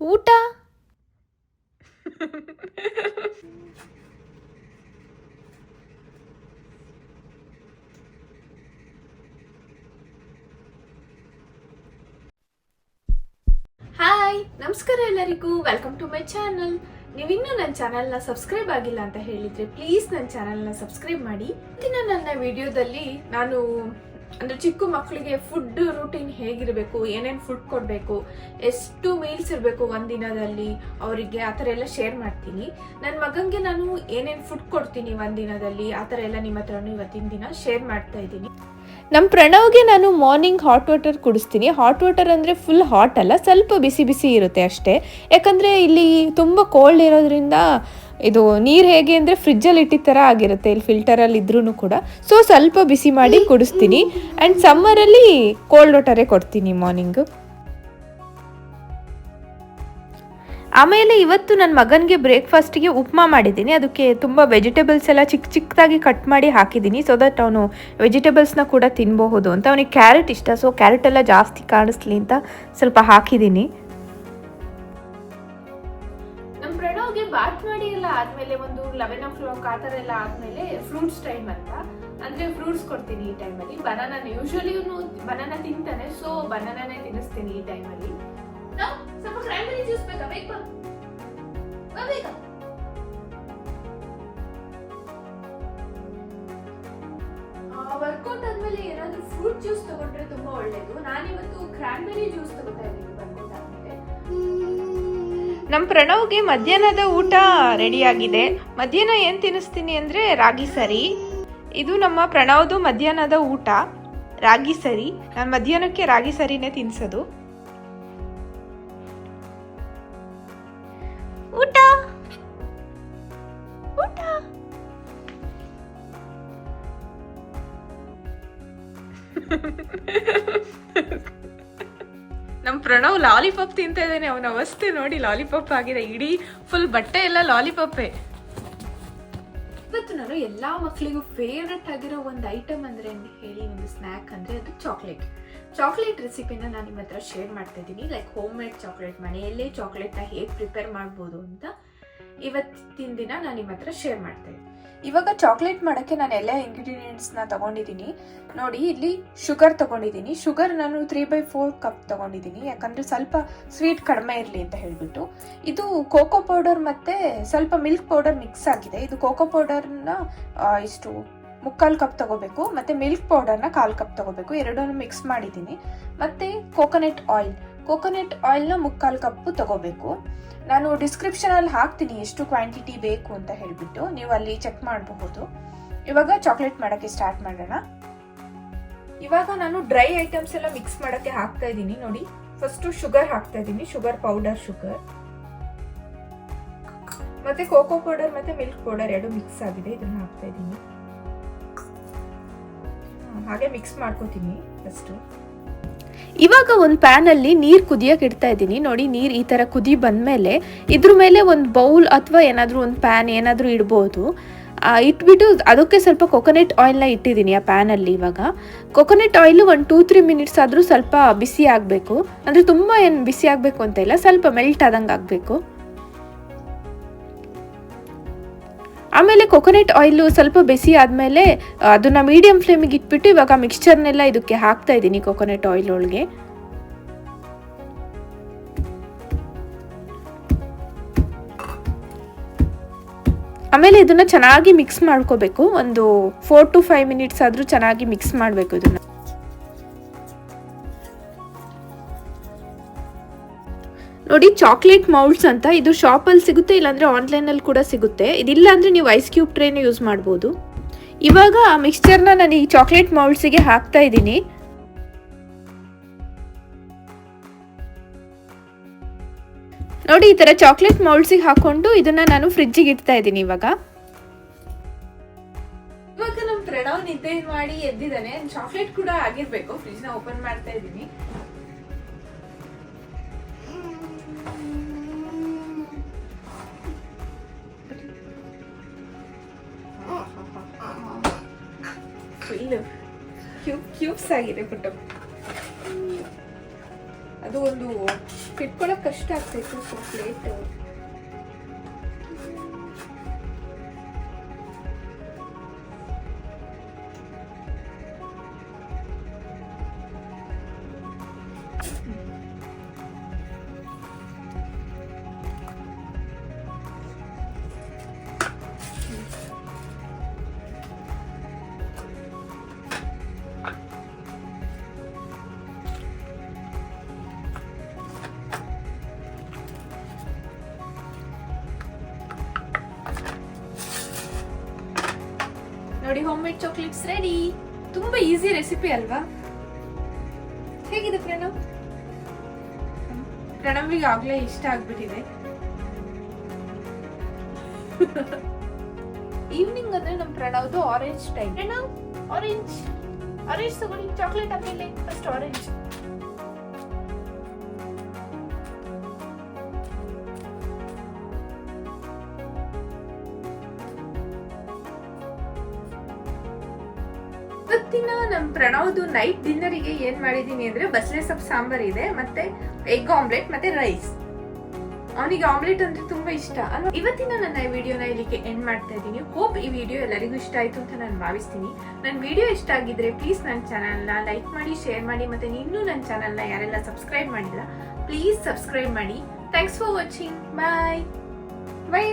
ಊಟ? ಹಾಯ್, ನಮಸ್ಕಾರ ಎಲ್ಲರಿಗೂ. ವೆಲ್ಕಮ್ ಟು ಮೈ ಚಾನಲ್ ನೀವಿನ್ನೂ ನನ್ನ ಚಾನಲ್ನ ಸಬ್ಸ್ಕ್ರೈಬ್ ಆಗಿಲ್ಲ ಅಂತ ಹೇಳಿದ್ರೆ ಪ್ಲೀಸ್ ನನ್ನ ಚಾನಲ್ನ ಸಬ್ಸ್ಕ್ರೈಬ್ ಮಾಡಿ. ಇಂದಿನ ನನ್ನ ವಿಡಿಯೋದಲ್ಲಿ ನಾನು ಅಂದ್ರೆ ಚಿಕ್ಕ ಮಕ್ಕಳಿಗೆ ಫುಡ್ ರೂಟೀನ್ ಹೇಗಿರಬೇಕು, ಏನೇನು ಫುಡ್ ಕೊಡಬೇಕು, ಎಷ್ಟು ಮೀಲ್ಸ್ ಇರಬೇಕು ಒಂದಿನದಲ್ಲಿ ದಿನದಲ್ಲಿ, ಅವರಿಗೆ ಆ ಥರ ಎಲ್ಲ ಶೇರ್ ಮಾಡ್ತೀನಿ. ನನ್ನ ಮಗನಿಗೆ ನಾನು ಏನೇನು ಫುಡ್ ಕೊಡ್ತೀನಿ ಒಂದಿನದಲ್ಲಿ ದಿನದಲ್ಲಿ, ಆ ಥರ ಎಲ್ಲ ನಿಮ್ಮ ಹತ್ರನೂ ಇವತ್ತಿನ ದಿನ ಶೇರ್ ಮಾಡ್ತಾ ಇದ್ದೀನಿ. ನಮ್ಮ ಪ್ರಣವ್ಗೆ ನಾನು ಮಾರ್ನಿಂಗ್ ಹಾಟ್ ವಾಟರ್ ಕುಡಿಸ್ತೀನಿ. ಹಾಟ್ ವಾಟರ್ ಅಂದರೆ ಫುಲ್ ಹಾಟ್ ಅಲ್ಲ, ಸ್ವಲ್ಪ ಬಿಸಿ ಬಿಸಿ ಇರುತ್ತೆ ಅಷ್ಟೇ. ಯಾಕಂದರೆ ಇಲ್ಲಿ ತುಂಬ ಕೋಲ್ಡ್ ಇರೋದ್ರಿಂದ ಇದು ನೀರು ಹೇಗೆ ಅಂದರೆ ಫ್ರಿಜ್ಜಲ್ಲಿ ಇಟ್ಟಿದ ಥರ ಆಗಿರುತ್ತೆ, ಇಲ್ಲಿ ಫಿಲ್ಟರಲ್ಲಿ ಇದ್ರೂ ಕೂಡ. ಸೊ ಸ್ವಲ್ಪ ಬಿಸಿ ಮಾಡಿ ಕುಡಿಸ್ತೀನಿ. ಆ್ಯಂಡ್ ಸಮ್ಮರಲ್ಲಿ ಕೋಲ್ಡ್ ವಾಟರೇ ಕೊಡ್ತೀನಿ ಮಾರ್ನಿಂಗು ಆಮೇಲೆ ಇವತ್ತು ನನ್ನ ಮಗನಿಗೆ ಬ್ರೇಕ್ಫಾಸ್ಟಿಗೆ ಉಪ್ಮಾ ಮಾಡಿದ್ದೀನಿ. ಅದಕ್ಕೆ ತುಂಬ ವೆಜಿಟೇಬಲ್ಸ್ ಎಲ್ಲ ಚಿಕ್ಕ ಚಿಕ್ಕದಾಗಿ ಕಟ್ ಮಾಡಿ ಹಾಕಿದ್ದೀನಿ ಸೊ ದಟ್ ಅವನು ವೆಜಿಟೇಬಲ್ಸ್ನ ಕೂಡ ತಿನ್ಬಹುದು ಅಂತ. ಅವನಿಗೆ ಕ್ಯಾರೆಟ್ ಇಷ್ಟ ಸೊ ಕ್ಯಾರೆಟ್ ಎಲ್ಲ ಜಾಸ್ತಿ ಕಾಣಿಸ್ಲಿ ಅಂತ ಸ್ವಲ್ಪ ಹಾಕಿದ್ದೀನಿ. ಆದಮೇಲೆ ಒಂದು ಲೆವೆನ್ ಓ ಕ್ಲಾಕ್ ಆ ಥರ ಎಲ್ಲ ಆದಮೇಲೆ ಫ್ರೂಟ್ಸ್ ಟೈಮ್ ಅಂತ. ಅಂದರೆ ಫ್ರೂಟ್ಸ್ ಕೊಡ್ತೀನಿ ಈ ಟೈಮಲ್ಲಿ ಬನಾನ ಯೂಶಲಿ ಇವನು ಬನಾನ ತಿಂತಾನೆ ಸೊ ಬನಾನಾನೇ ತಿನ್ನಿಸ್ತೀನಿ ಈ ಟೈಮಲ್ಲಿ ಸ್ವಲ್ಪ ಕ್ರ್ಯಾನ್ಬೆರಿ ಜ್ಯೂಸ್ ಬೇಕಾ? ವರ್ಕೌಟ್ ಆದ್ಮೇಲೆ ಏನಾದ್ರೂ ಫ್ರೂಟ್ ಜ್ಯೂಸ್ ತಗೊಂಡ್ರೆ ತುಂಬಾ ಒಳ್ಳೇದು. ನಾನಿವತ್ತು ಕ್ರಾನ್ಬೆರಿ ಜ್ಯೂಸ್ ತಗೋತಾ ಇದ್ದೀನಿ ನಮ್ಮ ಪ್ರಣವ್ಗೆ ಮಧ್ಯಾಹ್ನದ ಊಟ ರೆಡಿ ಆಗಿದೆ ಮಧ್ಯಾಹ್ನ ಏನು ತಿನ್ನಿಸ್ತೀನಿ ಅಂದರೆ ರಾಗಿ ಸರಿ. ಇದು ನಮ್ಮ ಪ್ರಣವ್ದು ಮಧ್ಯಾಹ್ನದ ಊಟ. ರಾಗಿ ಸರಿ. ನಾನು ಮಧ್ಯಾಹ್ನಕ್ಕೆ ರಾಗಿ ಸರಿನೇ ತಿನ್ಸೋದು. ಊಟ. ಊಟ. ಪ್ರಣವ್ ಲಾಲಿಪಾಪ್ ತಿಂತ ಇದ್ದಾನೆ. ಅವನ ಅವಸ್ಥೆ ನೋಡಿ ಲಾಲಿಪಾಪ್ ಆಗಿದೆ. ಇಡೀ ಫುಲ್ ಬಟ್ಟೆ ಎಲ್ಲ ಲಾಲಿಪಾಪೇ. ಇವತ್ತು ನಾನು ಎಲ್ಲಾ ಮಕ್ಕಳಿಗೂ ಫೇವ್ರೆಟ್ ಆಗಿರೋ ಒಂದು ಐಟಮ್ ಅಂದ್ರೆ ಹೇಳಿ ಒಂದು ಸ್ನ್ಯಾಕ್ ಅಂದ್ರೆ ಅದು ಚಾಕ್ಲೇಟ್ ಚಾಕ್ಲೇಟ್ ರೆಸಿಪಿನ ನಾನು ನಿಮ್ಮ ಹತ್ರ ಶೇರ್ ಮಾಡ್ತಾ ಇದ್ದೀನಿ. ಲೈಕ್ ಹೋಮ್ ಮೇಡ್ ಚಾಕ್ಲೇಟ್ ಮನೆಯಲ್ಲೇ ಚಾಕ್ಲೇಟ್ನ ಹೇಗೆ ಪ್ರಿಪೇರ್ ಮಾಡ್ಬೋದು ಅಂತ ಇವತ್ತಿನ ದಿನ ನಾನು ನಿಮ್ಮ ಹತ್ರ ಶೇರ್ ಮಾಡ್ತಾ ಇದ್ದೀನಿ ಇವಾಗ ಚಾಕ್ಲೇಟ್ ಮಾಡೋಕ್ಕೆ ನಾನು ಎಲ್ಲ ಇಂಗ್ರೀಡಿಯೆಂಟ್ಸ್ನ ತಗೊಂಡಿದ್ದೀನಿ. ನೋಡಿ, ಇಲ್ಲಿ ಶುಗರ್ ತಗೊಂಡಿದ್ದೀನಿ. ಶುಗರ್ ನಾನು ತ್ರೀ ಬೈ ಫೋರ್ ಕಪ್ ತಗೊಂಡಿದ್ದೀನಿ. ಯಾಕಂದ್ರೆ ಸ್ವಲ್ಪ ಸ್ವೀಟ್ ಕಡಿಮೆ ಇರಲಿ ಅಂತ ಹೇಳ್ಬಿಟ್ಟು. ಇದು ಕೋಕೋ ಪೌಡರ್ ಮತ್ತೆ ಸ್ವಲ್ಪ ಮಿಲ್ಕ್ ಪೌಡರ್ ಮಿಕ್ಸ್ ಆಗಿದೆ. ಇದು ಕೋಕೋ ಪೌಡರ್ನ ಇಷ್ಟು ಮುಕ್ಕಾಲು ಕಪ್ ತಗೋಬೇಕು. ಮತ್ತೆ ಮಿಲ್ಕ್ ಪೌಡರ್ನ ಕಾಲು ಕಪ್ ತಗೋಬೇಕು. ಎರಡನ್ನು ಮಿಕ್ಸ್ ಮಾಡಿದ್ದೀನಿ. ಮತ್ತೆ ಕೋಕೋನಟ್ ಆಯಿಲ್ ಕೋಕೋನಟ್ ಆಯಿಲ್ನ ಮುಕ್ಕಾಲು ಕಪ್ಪು ತಗೋಬೇಕು. ನಾನು ಡಿಸ್ಕ್ರಿಪ್ಷನಲ್ಲಿ ಹಾಕ್ತೀನಿ ಎಷ್ಟು ಕ್ವಾಂಟಿಟಿ ಬೇಕು ಅಂತ ಹೇಳಿಬಿಟ್ಟು ನೀವು ಅಲ್ಲಿ ಚೆಕ್ ಮಾಡಬಹುದು. ಇವಾಗ ಚಾಕ್ಲೇಟ್ ಮಾಡೋಕ್ಕೆ ಸ್ಟಾರ್ಟ್ ಮಾಡೋಣ. ಇವಾಗ ನಾನು ಡ್ರೈ ಐಟಮ್ಸ್ ಎಲ್ಲ ಮಿಕ್ಸ್ ಮಾಡೋಕ್ಕೆ ಹಾಕ್ತಾ ಇದ್ದೀನಿ. ನೋಡಿ ಫಸ್ಟ್ ಶುಗರ್ ಹಾಕ್ತಾ ಇದ್ದೀನಿ. ಶುಗರ್ ಪೌಡರ್ ಶುಗರ್ ಮತ್ತೆ ಕೋಕೋ ಪೌಡರ್ ಮತ್ತೆ ಮಿಲ್ಕ್ ಪೌಡರ್ ಎರಡು ಮಿಕ್ಸ್ ಆಗಿದೆ. ಇದನ್ನ ಹಾಕ್ತಾ ಇದ್ದೀನಿ. ಹಾಗೆ ಮಿಕ್ಸ್ ಮಾಡ್ಕೋತೀನಿ ಫಸ್ಟ್ ಇವಾಗ ಒಂದು ಪ್ಯಾನಲ್ಲಿ ನೀರು ಕುದಿಯಕ್ಕೆ ಇಡ್ತಾ ಇದ್ದೀನಿ. ನೋಡಿ, ನೀರು ಈ ಥರ ಕುದಿ ಬಂದಮೇಲೆ ಇದ್ರ ಮೇಲೆ ಒಂದು ಬೌಲ್ ಅಥವಾ ಏನಾದರೂ ಒಂದು ಪ್ಯಾನ್ ಏನಾದರೂ ಇಡ್ಬೋದು. ಇಟ್ಬಿಟ್ಟು ಅದಕ್ಕೆ ಸ್ವಲ್ಪ ಕೊಕೊನೆಟ್ ಆಯಿಲ್ನ ಇಟ್ಟಿದ್ದೀನಿ ಆ ಪ್ಯಾನಲ್ಲಿ ಇವಾಗ. ಕೊಕೊನೆಟ್ ಆಯಿಲ್ ಒಂದು ಟೂ ತ್ರೀ ಮಿನಿಟ್ಸ್ ಆದರೂ ಸ್ವಲ್ಪ ಬಿಸಿ ಆಗಬೇಕು. ಅಂದರೆ ತುಂಬ ಏನು ಬಿಸಿ ಆಗಬೇಕು ಅಂತ ಇಲ್ಲ, ಸ್ವಲ್ಪ ಮೆಲ್ಟ್ ಆದಂಗೆ ಆಗಬೇಕು. ಆಮೇಲೆ ಕೊಕೊನೆಟ್ ಆಯಿಲು ಸ್ವಲ್ಪ ಬಿಸಿ ಆದಮೇಲೆ ಅದನ್ನು ಮೀಡಿಯಂ ಫ್ಲೇಮಿಗೆ ಇಟ್ಬಿಟ್ಟು ಇವಾಗ ಮಿಕ್ಸ್ಚರ್ನೆಲ್ಲ ಇದಕ್ಕೆ ಹಾಕ್ತಾ ಇದ್ದೀನಿ ಕೊಕೊನೆಟ್ ಆಯಿಲ್ ಒಳಗೆ. ಆಮೇಲೆ ಇದನ್ನು ಚೆನ್ನಾಗಿ ಮಿಕ್ಸ್ ಮಾಡ್ಕೋಬೇಕು. ಒಂದು ಫೋರ್ ಟು ಫೈವ್ ಮಿನಿಟ್ಸ್ ಆದರೂ ಚೆನ್ನಾಗಿ ಮಿಕ್ಸ್ ಮಾಡಬೇಕು ಇದನ್ನ. ನೋಡಿ ಚಾಕ್ಲೇಟ್ ಮೌಲ್ಡ್ಸ್ ಅಂತ ಇದು ಶಾಪಲ್ಲಿ ಸಿಗುತ್ತೆ, ಇಲ್ಲಾಂದರೆ ಆನ್ಲೈನಲ್ಲಿ ಕೂಡ ಸಿಗುತ್ತೆ. ಇದಿಲ್ಲ ಅಂದರೆ ನೀವು ಐಸ್ ಕ್ಯೂಬ್ ಟ್ರೇನ ಯೂಸ್ ಮಾಡ್ಬೋದು. ಇವಾಗ ಆ ಮಿಕ್ಸ್ಚರ್ನ ನಾನು ಈ ಚಾಕ್ಲೇಟ್ ಮೌಲ್ಡ್ಸಿಗೆ ಹಾಕ್ತಾ ಇದ್ದೀನಿ. ನೋಡಿ, ಈ ಥರ ಚಾಕ್ಲೇಟ್ ಮೌಲ್ಡ್ಸಿಗೆ ಹಾಕೊಂಡು ಇದನ್ನ ನಾನು ಫ್ರಿಜ್ಜಿಗೆ ಇಡ್ತಾ ಇದ್ದೀನಿ ಇವಾಗ. ಇವಾಗ ನಮ್ಮ ಪ್ರಣವ್ ನಿದ್ದೆ ಮಾಡಿ ಎದ್ದಿದ್ದಾನೆ. ಚಾಕ್ಲೇಟ್ ಕೂಡ ಆಗಿರ್ಬೇಕು. ಫ್ರಿಜ್ನ ಓಪನ್ ಮಾಡ್ತಾ ಇದ್ದೀನಿ. ಕ್ಯೂಬ್ಸ್ ಆಗಿದೆ ಪುಟ್ಟ. ಅದು ಒಂದು ಇಟ್ಕೊಳಕ್ ಕಷ್ಟ ಆಗ್ತೈತೆ ಸೊ ಪ್ಲೇಟ್ ನೋಡಿ ಹೋಮ್ ಮೇಡ್ ಚಾಕ್ಲೇಟ್ಸ್ ರೆಡಿ ತುಂಬಾ ಈಸಿ ರೆಸಿಪಿ ಅಲ್ವಾ? ಹೇಗಿದೆ ಪ್ರಣವ್? ಪ್ರಣವಿಗೆ ಆಗ್ಲೇ ಇಷ್ಟ ಆಗ್ಬಿಟ್ಟಿದೆ. ಈವ್ನಿಂಗ್ ಅಂದ್ರೆ ನಮ್ ಪ್ರಣವ್ದು orange time Pranav orange orange ತಗೊಳ್ಳಿ ಚಾಕ್ಲೇಟ್ ಆಮೇಲೆ ಫಸ್ಟ್ ಆರೆಂಜ್ ಇವತ್ತಿನ ನಮ್ ಪ್ರಣವ್ದು ನೈಟ್ ಡಿನ್ನರಿಗೆ ಏನ್ ಮಾಡಿದೀನಿ ಅಂದ್ರೆ ಬಸಳೆ ಸೊಪ್ಪು ಸಾಂಬಾರ್ ಇದೆ, ಮತ್ತೆ ಎಗ್ ಆಮ್ಲೆಟ್ ಮತ್ತೆ ರೈಸ್ ಅವನಿಗೆ ಆಮ್ಲೆಟ್ ಅಂದ್ರೆ ತುಂಬಾ ಇಷ್ಟ. ಇವತ್ತಿನ ನನ್ನ ವಿಡಿಯೋನ ಇಲ್ಲಿಗೆ ಎಂಡ್ ಮಾಡ್ತಾ ಇದ್ದೀನಿ. ಹೋಪ್ ಈ ವಿಡಿಯೋ ಎಲ್ಲರಿಗೂ ಇಷ್ಟ ಆಯ್ತು ಅಂತ ನಾನು ಭಾವಿಸ್ತೀನಿ. ನನ್ನ ವಿಡಿಯೋ ಇಷ್ಟ ಆಗಿದ್ರೆ ಪ್ಲೀಸ್ ನನ್ನ ಚಾನಲ್ನ ಲೈಕ್ ಮಾಡಿ ಶೇರ್ ಮಾಡಿ, ಮತ್ತೆ ಇನ್ನೂ ನನ್ನ ಚಾನಲ್ನ ಯಾರೆಲ್ಲ ಸಬ್ಸ್ಕ್ರೈಬ್ ಮಾಡಿಲ್ಲ ಪ್ಲೀಸ್ ಸಬ್ಸ್ಕ್ರೈಬ್ ಮಾಡಿ. Thanks for watching bye bye